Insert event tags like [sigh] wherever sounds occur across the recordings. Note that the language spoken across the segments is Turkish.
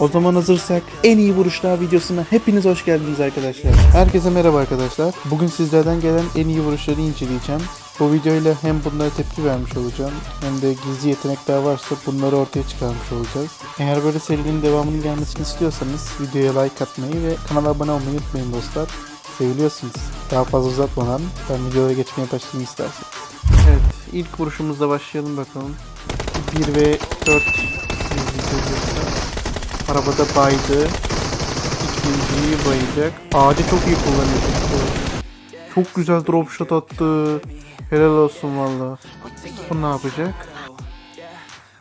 O zaman hazırsak en iyi vuruşlar videosuna hepiniz hoş geldiniz arkadaşlar. Herkese merhaba arkadaşlar. Bugün sizlerden gelen en iyi vuruşları inceleyeceğim. Bu videoyla hem bunlara tepki vermiş olacağım hem de gizli yetenekler varsa bunları ortaya çıkarmış olacağız. Eğer böyle serinin devamının gelmesini istiyorsanız videoya like atmayı ve kanala abone olmayı unutmayın dostlar. Seviliyorsunuz. Daha fazla uzatmadan ben videoya geçmeye başlayayım isterseniz. Evet ilk vuruşumuzla başlayalım bakalım. 1 ve 4 Arabada baydı. İkinciyi bayacak. Ağacı çok iyi kullanıyor. Çok güzel drop shot attı. Helal olsun valla. Bu ne yapacak?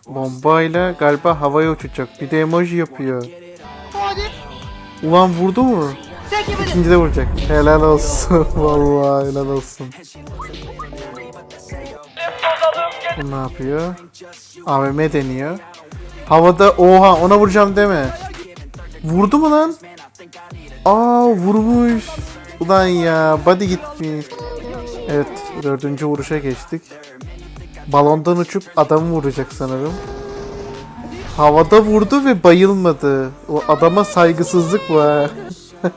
Bombayla galiba havaya uçacak. Bir de emoji yapıyor. Ulan vurdu mu? İkinci de vuracak. Helal olsun. [laughs] Vallahi helal olsun. Bu ne yapıyor? AVM deniyor. Havada oha ona vuracağım deme. Vurdu mu lan? Aa vurmuş. Ulan ya body gitmiş. Evet dördüncü vuruşa geçtik. Balondan uçup adamı vuracak sanırım. Havada vurdu ve bayılmadı. O adama saygısızlık var. [laughs]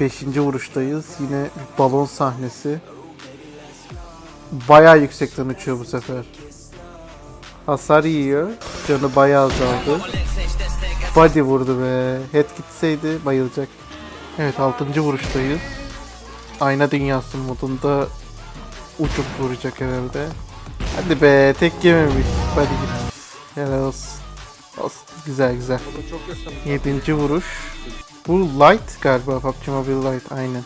Beşinci vuruştayız. Yine balon sahnesi. Bayağı yüksekten uçuyor bu sefer. Hasar yiyor. Canı bayağı azaldı. Body vurdu be. Head gitseydi bayılacak. Evet 6. vuruştayız. Ayna dünyası modunda uçup vuracak herhalde. Hadi be tek yememiş. Body gitmiş. Helal olsun. Olsun. Güzel güzel. 7. vuruş. Bu light galiba PUBG Mobile Light aynen.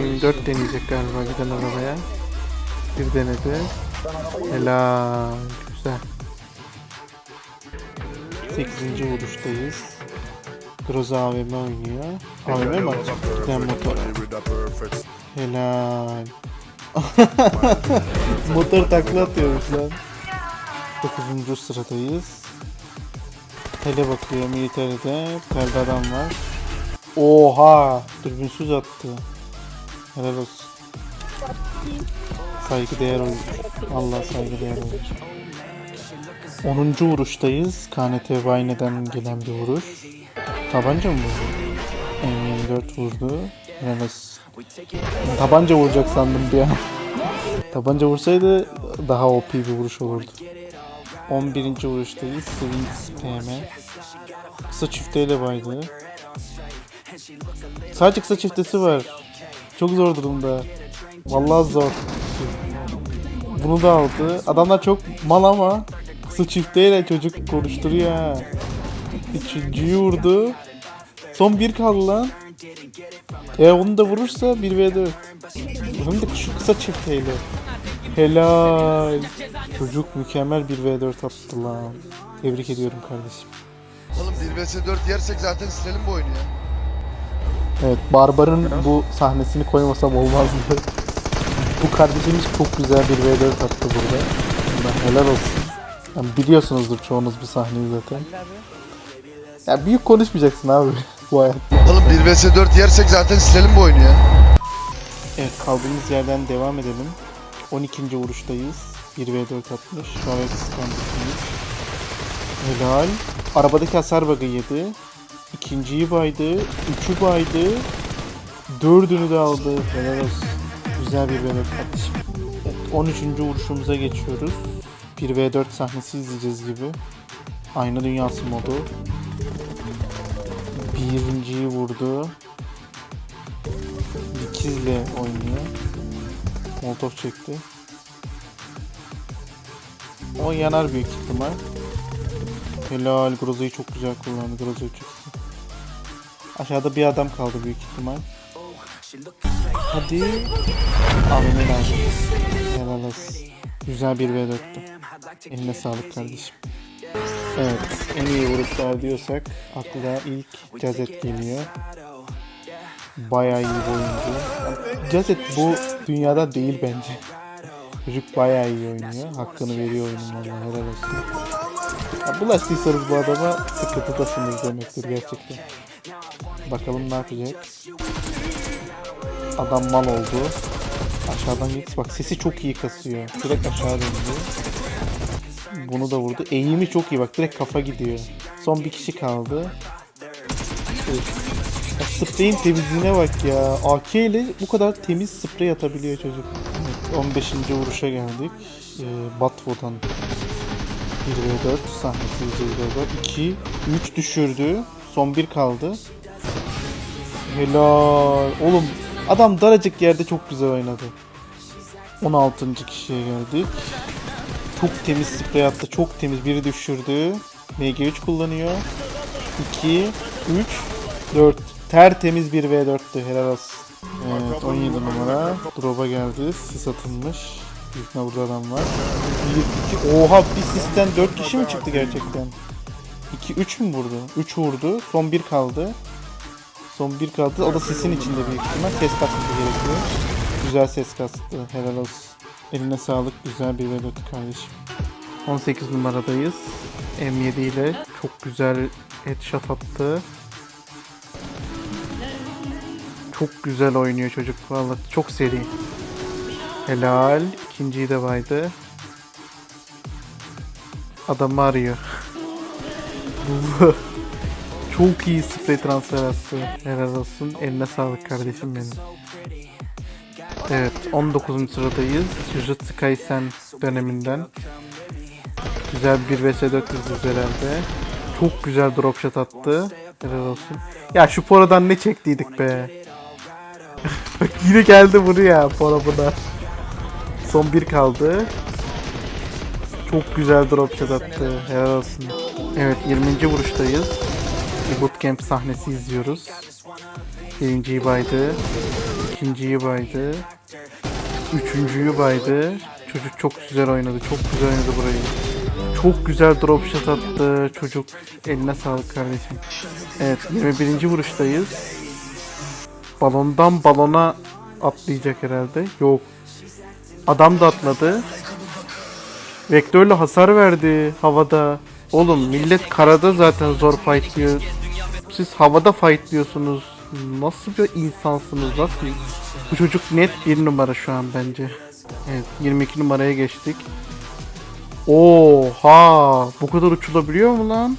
M24 deneyecek galiba giden arabaya. Bir denedi. Helal. Güzel. 8. vuruştayız. Groza AVM oynuyor. AVM mi? Giden motor. Helal. [laughs] motor takla atıyormuş lan. 9. sıradayız. Tele bakıyor militeride. Perde adam var. Oha! Dürbünsüz attı. Helal olsun. Saygıdeğer oyuncu. Allah saygıdeğer oyuncu. 10. vuruştayız. KNT Vine'den gelen bir vuruş. Tabanca mı bu? M24 vurdu. Olsun. Tabanca vuracak sandım bir an. Tabanca vursaydı daha OP bir vuruş olurdu. 11. vuruştayız. Swings PM. Kısa çifteyle baydı. Sadece kısa çiftesi var. Çok zor durumda. Vallahi zor. Bunu da aldı. Adamlar çok mal ama kısa çifteyle çocuk konuşturuyor ha. Üçüncüyü vurdu. Son bir kaldı lan. E onu da vurursa 1v4. Hem de şu kısa çifteyle. Helal. Çocuk mükemmel 1v4 attı lan. Tebrik ediyorum kardeşim. Oğlum 1 vs 4 yersek zaten silelim bu oyunu ya. Evet Barbar'ın bu sahnesini koymasam olmazdı. bu kardeşimiz çok güzel bir V4 attı burada. Helal olsun. Yani biliyorsunuzdur çoğunuz bu sahneyi zaten. Ya büyük konuşmayacaksın abi [laughs] bu hayat. Oğlum 1 vs 4 yersek zaten silelim bu oyunu ya. Evet kaldığımız yerden devam edelim. 12. vuruştayız. 1v4 atmış. Şu an kıskandısınız. Helal. Arabadaki hasar bug'ı yedi. İkinciyi baydı. Üçü baydı. Dördünü de aldı. Helal olsun. Güzel bir v4 kardeşim. Evet, 13. vuruşumuza geçiyoruz. 1v4 sahnesi izleyeceğiz gibi. Aynı dünyası modu. Birinciyi vurdu. Dikizle oynuyor. Molotov çekti. O yanar büyük ihtimal. Helal Groza'yı çok güzel kullandı. Groza çıksın. Aşağıda bir adam kaldı büyük ihtimal. Hadi. Abime lazım. Helal olsun. Güzel bir V4'tü. Eline sağlık kardeşim. Evet. En iyi vuruşlar diyorsak akla ilk Cazet geliyor. Bayağı iyi bir oyuncu. Cazet bu dünyada değil bence. Çocuk bayağı iyi oynuyor. Hakkını veriyor oyunun valla helal olsun. Ya bulaştıysanız bu adama sıkıntıdasınız demektir gerçekten. Bakalım ne yapacak. Adam mal oldu. Aşağıdan git. Bak sesi çok iyi kasıyor. Direkt aşağı döndü. Bunu da vurdu. Eğimi çok iyi bak direkt kafa gidiyor. Son bir kişi kaldı. Ya spreyin temizliğine bak ya. AK ile bu kadar temiz sprey atabiliyor çocuk. Evet, 15. vuruşa geldik. Ee, Batwo'dan 1v4 sahnesi 1v4 2 3 düşürdü. Son bir kaldı. Helal. Oğlum adam daracık yerde çok güzel oynadı. 16. kişiye geldik. Çok temiz sprey attı. Çok temiz. Biri düşürdü. MG3 kullanıyor. 2, 3, 4. Tertemiz bir V4'tü. Helal olsun. Evet 17 numara. Drop'a geldi. Sis atılmış. İhtimal burada adam var. 1, 2. Oha bir sisten 4 kişi mi çıktı gerçekten? 2, 3 mü vurdu? 3 vurdu. Son 1 kaldı. Son 1 kaldı. O da sesin içinde büyük ihtimal. Ses kasması gerekiyor. Güzel ses kastı. Helal olsun. Eline sağlık. Güzel bir velet kardeşim. 18 numaradayız. M7 ile çok güzel headshot attı. Çok güzel oynuyor çocuk. Vallahi çok seri. Helal. İkinciyi de baydı. Adamı arıyor. [laughs] Çok iyi spray transfer attı. Helal olsun. Eline sağlık kardeşim benim. Evet 19. sıradayız. Jujutsu Kaisen döneminden. Güzel bir vs 400 herhalde. Çok güzel drop shot attı. Helal olsun. Ya şu Pora'dan ne çektiydik be. [laughs] Bak yine geldi buraya Pora buna. Son bir kaldı. Çok güzel drop shot attı. Helal olsun. Evet 20. vuruştayız. Bir bootcamp sahnesi izliyoruz. Birinciyi baydı. ikinciyi baydı. Üçüncüyü baydı. Çocuk çok güzel oynadı. Çok güzel oynadı burayı. Çok güzel drop shot attı çocuk. Eline sağlık kardeşim. Evet 21. vuruştayız. Balondan balona atlayacak herhalde. Yok. Adam da atladı. Vektörle hasar verdi havada. Oğlum millet karada zaten zor fightlıyor. Siz havada fightlıyorsunuz. Nasıl bir insansınız? Nasıl? Bu çocuk net bir numara şu an bence. Evet 22 numaraya geçtik. Oha! Bu kadar uçulabiliyor mu lan?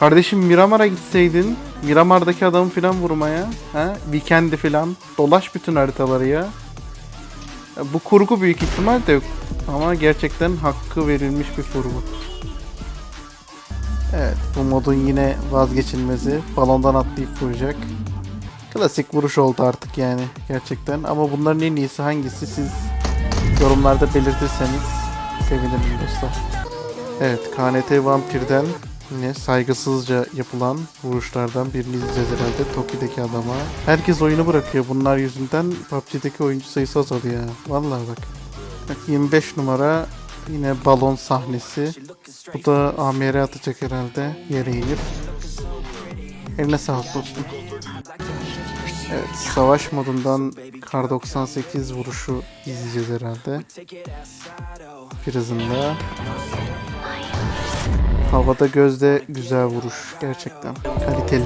Kardeşim Miramar'a gitseydin. Miramar'daki adamı filan vurmaya. Ha? Weekend'i filan. Dolaş bütün haritaları ya. Bu kurgu büyük ihtimal de ama gerçekten hakkı verilmiş bir kurgu. Evet bu modun yine vazgeçilmezi. Balondan atlayıp vuracak. Klasik vuruş oldu artık yani gerçekten. Ama bunların en iyisi hangisi siz yorumlarda belirtirseniz sevinirim dostlar. Evet KNT Vampir'den yine saygısızca yapılan vuruşlardan birini izleyeceğiz herhalde Toki'deki adama. Herkes oyunu bırakıyor bunlar yüzünden PUBG'deki oyuncu sayısı azalıyor. Vallahi bak. Bak 25 numara yine balon sahnesi. Bu da AMR atacak herhalde yere inip. Eline sağlık dostum. Evet, savaş modundan Kar 98 vuruşu izleyeceğiz herhalde. Bir hızında. Havada gözde güzel vuruş gerçekten. Kaliteli.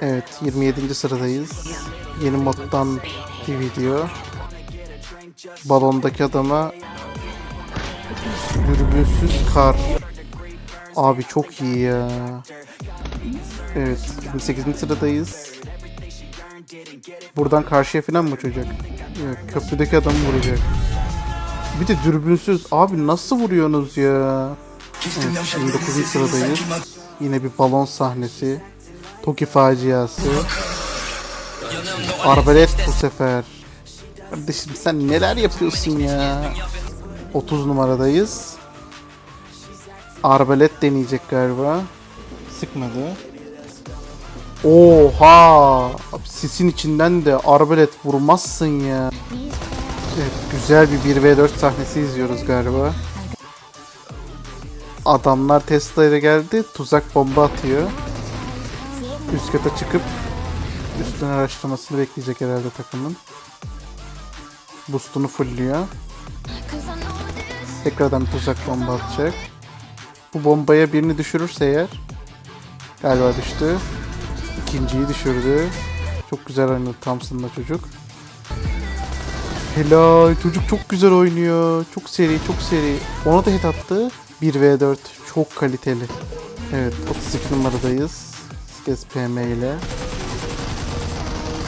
Evet, 27. sıradayız. Yeni moddan bir video. Balondaki adama dürbünsüz kar. Abi çok iyi ya. Evet 28. sıradayız. Buradan karşıya falan mı uçacak? Yok, köprüdeki adamı vuracak. Bir de dürbünsüz. Abi nasıl vuruyorsunuz ya? Evet 29. sıradayız. Yine bir balon sahnesi. Toki faciası. Arbalet bu sefer. Kardeşim sen neler yapıyorsun ya? 30 numaradayız. Arbalet deneyecek galiba. Sıkmadı. Oha! Sisin içinden de arbalet vurmazsın ya. Evet, güzel bir 1v4 sahnesi izliyoruz galiba. Adamlar Tesla ile geldi. Tuzak bomba atıyor. Üst kata çıkıp üstün araştırmasını bekleyecek herhalde takımın. Boost'unu fullüyor. Tekrardan tuzak bomba atacak. Bu bombaya birini düşürürse eğer galiba düştü. İkinciyi düşürdü. Çok güzel oynadı Thompson'la çocuk. Helal. Çocuk çok güzel oynuyor. Çok seri, çok seri. Ona da hit attı. 1v4. Çok kaliteli. Evet, 32 numaradayız. Skes PM ile.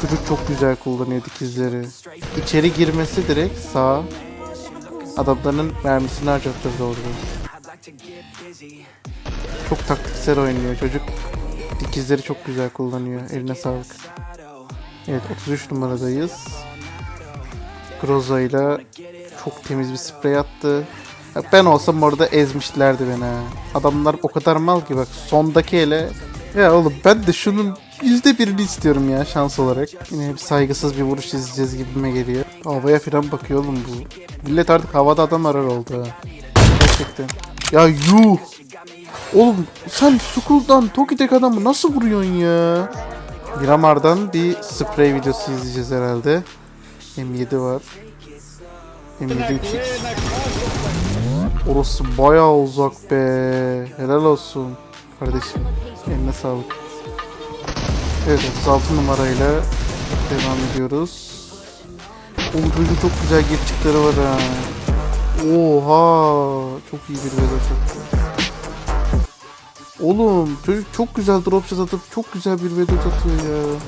Çocuk çok güzel kullanıyor dikizleri. İçeri girmesi direkt sağ. Adamların mermisini harcattırdı orada. Çok taktiksel oynuyor çocuk. Dikizleri çok güzel kullanıyor. Eline sağlık. Evet 33 numaradayız. Groza ile çok temiz bir sprey attı. Ben olsam orada ezmişlerdi beni ha. Adamlar o kadar mal ki bak sondaki ele. Ya oğlum ben de şunun yüzde birini istiyorum ya şans olarak. Yine bir saygısız bir vuruş izleyeceğiz gibime geliyor. Havaya falan bakıyor oğlum bu. Millet artık havada adam arar oldu. Gerçekten. Ya yuh. Oğlum sen Skull'dan Toki'deki adamı nasıl vuruyorsun ya? Miramar'dan bir sprey videosu izleyeceğiz herhalde. M7 var. M7 3x. Orası bayağı uzak be. Helal olsun kardeşim. Eline sağlık. Evet 36 numarayla devam ediyoruz. Oğlum çocuğun çok güzel geçişleri var ha. Oha çok iyi bir video çok. Oğlum çocuk çok güzel drop shot atıp çok güzel bir video atıyor ya.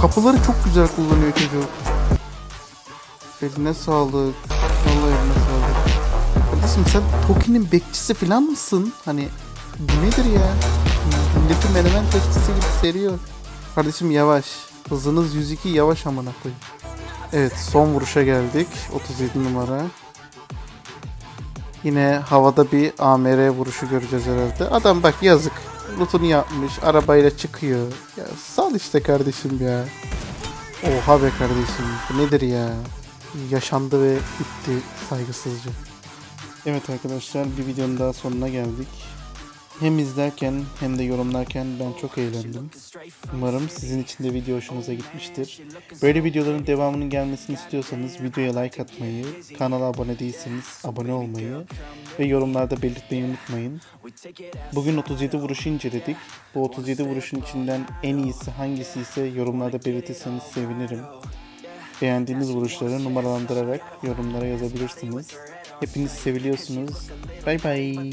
Kapıları çok güzel kullanıyor çocuk. Eline sağlık. Vallahi eline sağlık. Kardeşim sen Toki'nin bekçisi falan mısın? Hani bu nedir ya? Milletin menemen bekçisi gibi seriyor. Kardeşim yavaş. Hızınız 102 yavaş amına koyayım. Evet son vuruşa geldik. 37 numara. Yine havada bir AMR vuruşu göreceğiz herhalde. Adam bak yazık. Lootunu yapmış. Arabayla çıkıyor. Ya sal işte kardeşim ya. Oha be kardeşim. Bu nedir ya? Yaşandı ve bitti saygısızca. Evet arkadaşlar bir videonun daha sonuna geldik. Hem izlerken hem de yorumlarken ben çok eğlendim. Umarım sizin için de video hoşunuza gitmiştir. Böyle videoların devamının gelmesini istiyorsanız videoya like atmayı, kanala abone değilseniz abone olmayı ve yorumlarda belirtmeyi unutmayın. Bugün 37 vuruşu inceledik. Bu 37 vuruşun içinden en iyisi hangisi ise yorumlarda belirtirseniz sevinirim. Beğendiğiniz vuruşları numaralandırarak yorumlara yazabilirsiniz. Hepiniz seviliyorsunuz. Bay bay.